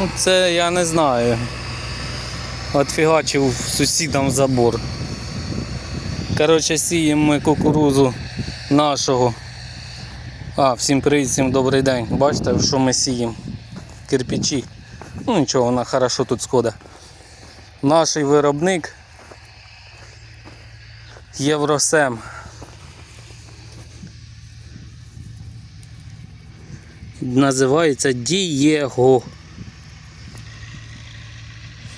Ну це я не знаю. Отфігачив сусідам забор. Коротше, сіємо ми кукурузу нашого. А, всім привіт, всім добрий день. Бачите, що ми сіємо? Кирпичі. Ну нічого, вона хорошо тут сходить. Наш виробник Євросем. Називається Дієго.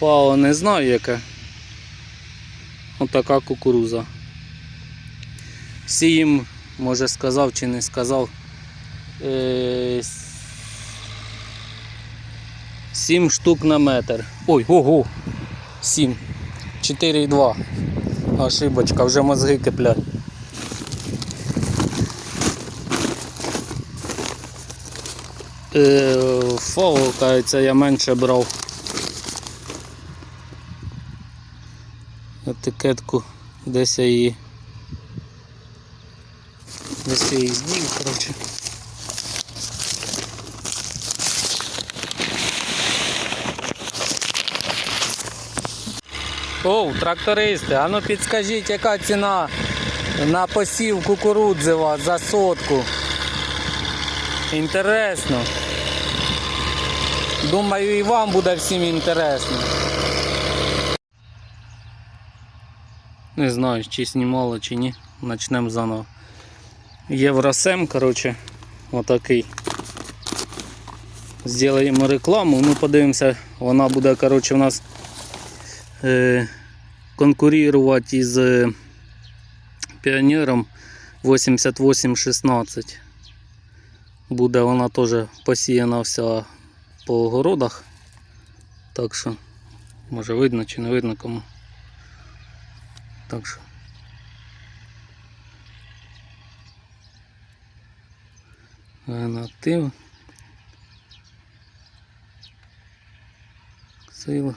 Фао не знаю яке. Отака кукуруза. Сієм, може сказав чи не сказав. Е, 7 штук на метр. Ой, ого! 7. 4,2. Ошибочка, вже мозги киплять. Е, Фао, кажеться, я менше брав. Етикетку десь я її. Десь я її здів, коротше. Оу, трактористи, а ну підскажіть, яка ціна на посів вас за сотку? Інтересно. Думаю, і вам буде всім інтересно. Не знаю, чи знімало, чи ні. Начнемо заново. Євросем, коротше, отакий. Зробимо рекламу, ну подивимося, вона буде, коротше, у нас е, конкурувати із е, піонером 8816. Буде вона теж посіяна вся по огородах. Так що, може видно чи не видно кому. Так що. Генатив. Сила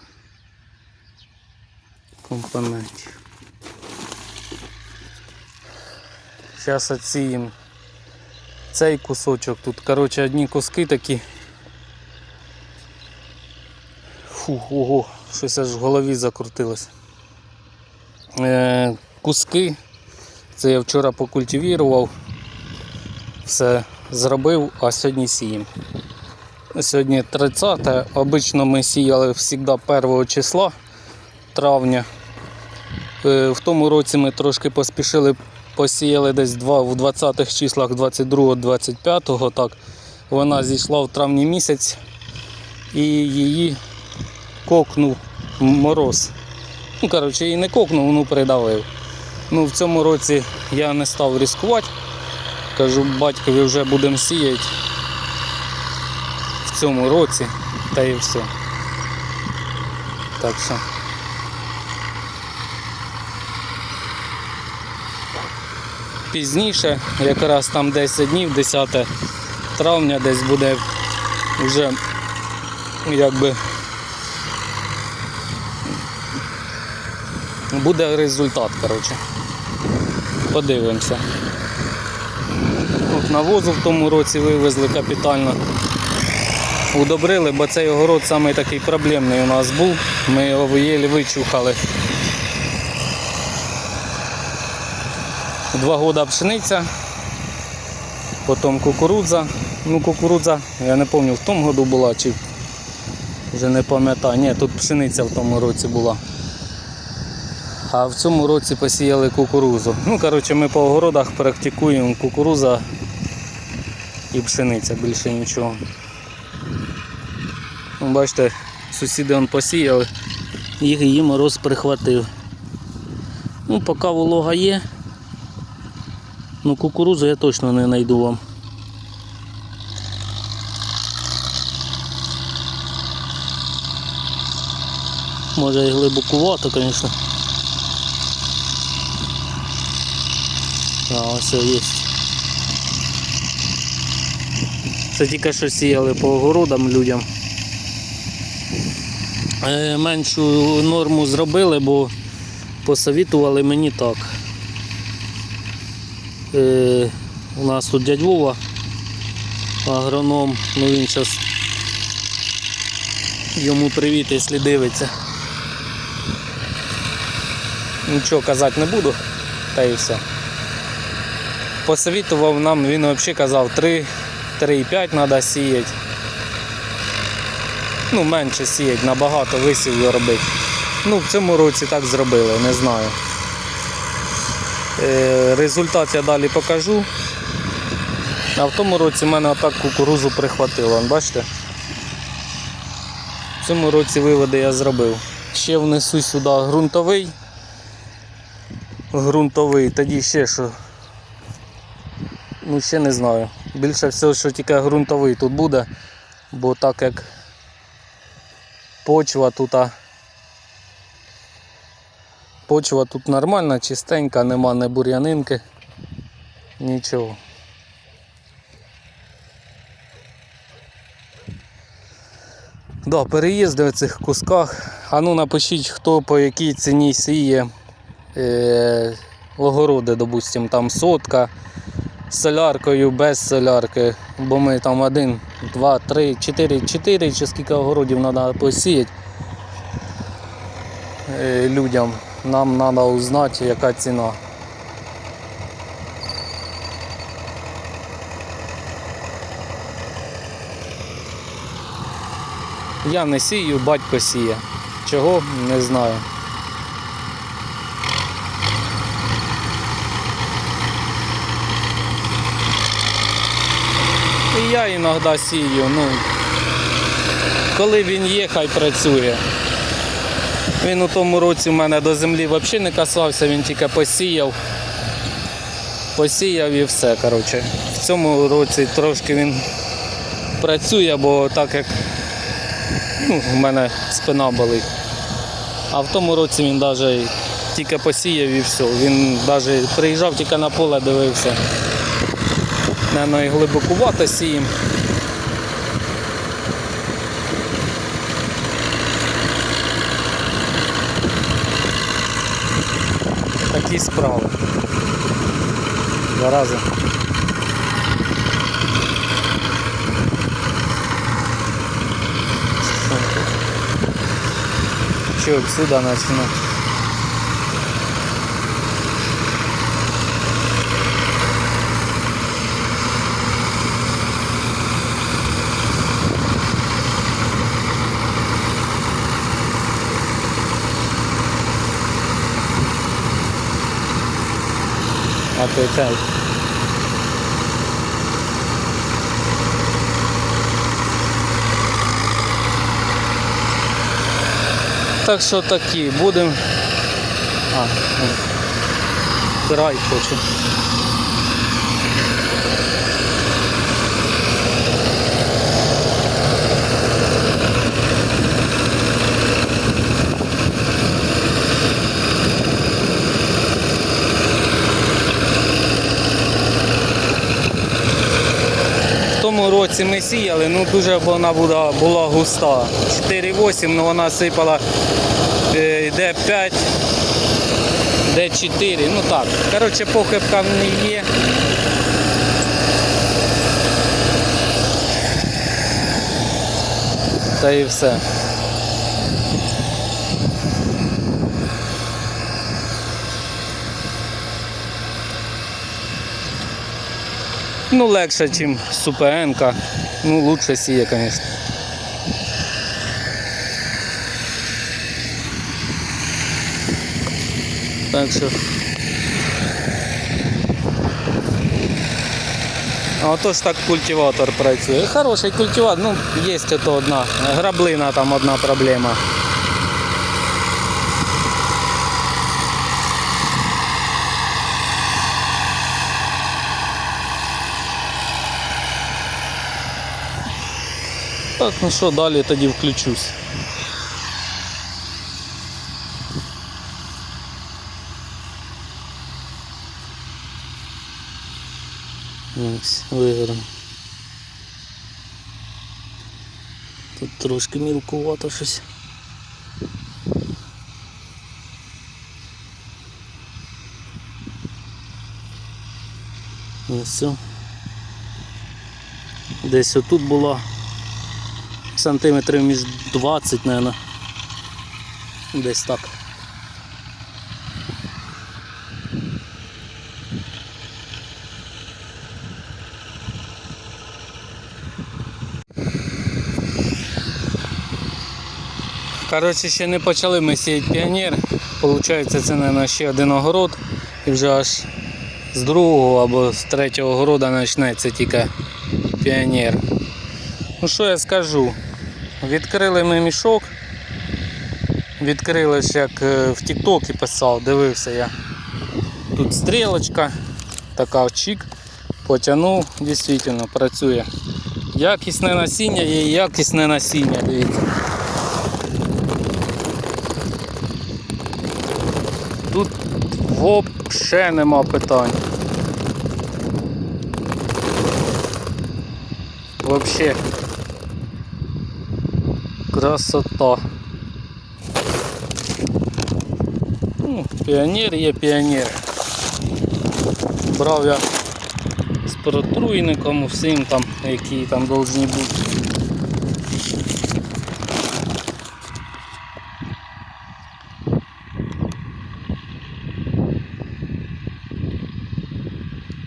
компонентів. Зараз оціємо цей кусочок. Тут, коротше, одні куски такі. Фу, ого, щось аж в голові закрутилось. Е, куски. Це я вчора покультивірував, все зробив, а сьогодні сіємо. Сьогодні 30, обично ми сіяли завжди 1 числа травня. Е, В тому році ми трошки поспішили, посіяли десь два, в 20-х числах 22-25, так. Вона зійшла в травні місяць і її кокнув мороз. Ну, коротше, її не кокнув, ну придавив. Ну, в цьому році я не став ризикувати. Кажу, батькові вже будемо сіяти в цьому році, та і все. Так що. Пізніше, якраз там 10 днів, 10 травня десь буде вже якби буде результат, коротше. Подивимося. Тут навозу в тому році вивезли капітально. Удобрили, бо цей огород самий такий проблемний у нас був. Ми його єлі вичухали. Два года пшениця, потім кукурудза. Ну, кукурудза, я не пам'ятаю, в тому году була чи вже не пам'ятаю. Ні, тут пшениця в тому році була. А в цьому році посіяли кукурузу. Ну, коротше, ми по огородах практикуємо кукуруза і пшениця, більше нічого. Ну, бачите, сусіди он посіяли, їх її мороз прихватив. Ну, поки волога є. Ну, кукурузу я точно не знайду вам. Може і глибокувато, звісно. А, ось є. Це тільки що сіяли по огородам людям. Е, меншу норму зробили, бо посовітували мені так. Е, у нас тут дядь Вова, агроном, ну він зараз Йому привіт, якщо дивиться. Нічого казати не буду, та і все. Посовітував нам, він взагалі казав 3, 3,5 треба сіяти. Ну, менше сіяти, набагато висівів робити. Ну, в цьому році так зробили, не знаю. Е, результат я далі покажу. А в тому році в мене отак кукурузу прихватило, бачите? В цьому році виводи я зробив. Ще внесу сюди ґрунтовий. Ґрунтовий, тоді ще що. Ну ще не знаю. Більше всього, що тільки ґрунтовий тут буде, бо так як почва тут. Почва тут нормальна, чистенька, нема не бур'янинки, нічого. Да, переїзди в цих кусках. А ну напишіть, хто по якій ціні сіє е, огороди, допустим, там сотка соляркою, без солярки. Бо ми там один, два, три, чотири, чотири чи скільки огородів треба посіяти е, людям. Нам треба узнати, яка ціна. Я не сію, батько сіє. Чого? Не знаю. Я іноді сію, ну. Коли він є, хай працює. Він у тому році в мене до землі взагалі не касався, він тільки посіяв. Посіяв і все. коротше. В цьому році трошки він працює, бо так як ну, в мене спина болить. А в тому році він навіть тільки посіяв і все. Він навіть приїжджав тільки на поле дивився. Наверно, і глибокувато сіємо. Такі справи. Два рази. Че, отсюда той Отвечай. Так що такі, будемо. А, ну, край хочу. В році ми сіяли, ну дуже вона була, була густа. 4,8, ну вона сипала де 5, де 4, ну так. Коротше, похибка в неї є. Та і все. Ну, легше, ніж СУПН. Ну, лучше сіє, звісно. Так що. Отож так культиватор працює. Хороший культиватор, ну, є то одна. Граблина там одна проблема. Так, ну що, далі тоді включусь. Виграм. Тут трошки мілкувато щось. Ось все. Десь отут була сантиметрів між 20, мабуть. Десь так. Коротше, ще не почали ми сіяти піонер. Получається, це, мабуть, ще один огород. І вже аж з другого або з третього города почнеться тільки піонер. Ну що я скажу? Відкрили ми мішок. Відкрили ж як е, в Тіктокі писав, дивився я. Тут стрілочка, така чик, потягнув, дійсно працює. Якісне насіння є якісне насіння, дивіться. Тут взагалі нема питань. Вообще красота. Ну, піонер є піонер. Брав я з протруйником всім там, які там повинні бути.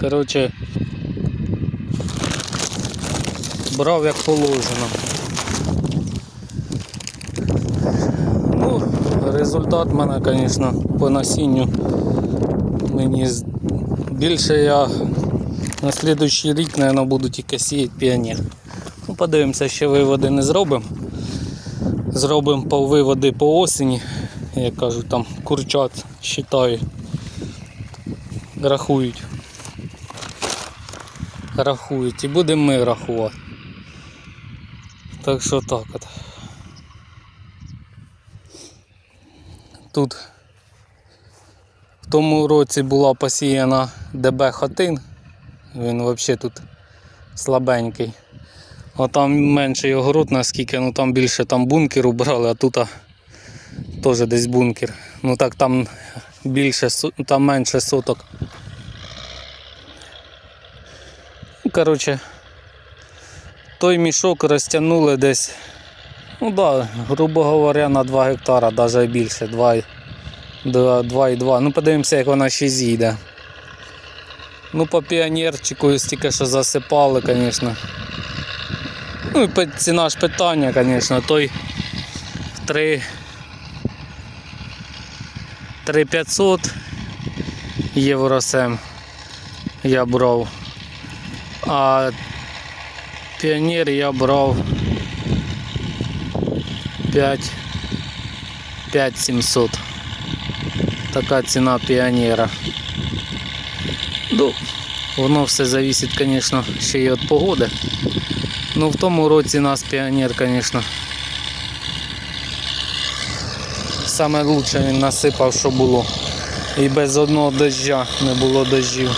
Коротше, брав як положено. Ну, результат в мене, звісно, по насінню мені більше я на слідуючий рік, мабуть, буду тільки сіяти піонер. Ну, подивимося, ще виводи не зробимо. Зробимо по виводи по осені, як кажуть, там курчат считаю, рахують. Рахують і будемо ми рахувати. Так що так от. Тут в тому році була посіяна ДБ хатин. Він взагалі тут слабенький. А там менший огород, наскільки, ну там більше там бункеру брали, а тут теж десь бункер. Ну так там більше, там менше соток. Коротше, той мішок розтягнули десь, ну да, грубо говоря, на 2 гектара, навіть більше, 2,2. Ну подивимося, як вона ще з'їде. Ну, по піонерчику стільки що засипали, звісно. Ну і ціна ж питання, звісно, той 3 3500 євросем я брав. А піонер я брав 5 5700. Така ціна піонера. Ну, воно все зависить, звісно, ще й від погоди. Ну в тому році нас піонер, звісно. Саме лучше він насипав, що було. І без одного дождя не було дождів.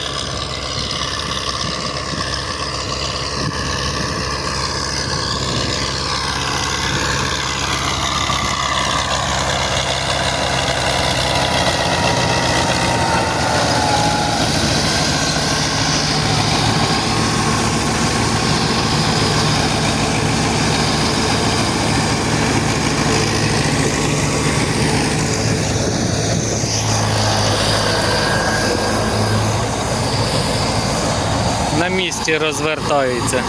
На місці розвертається.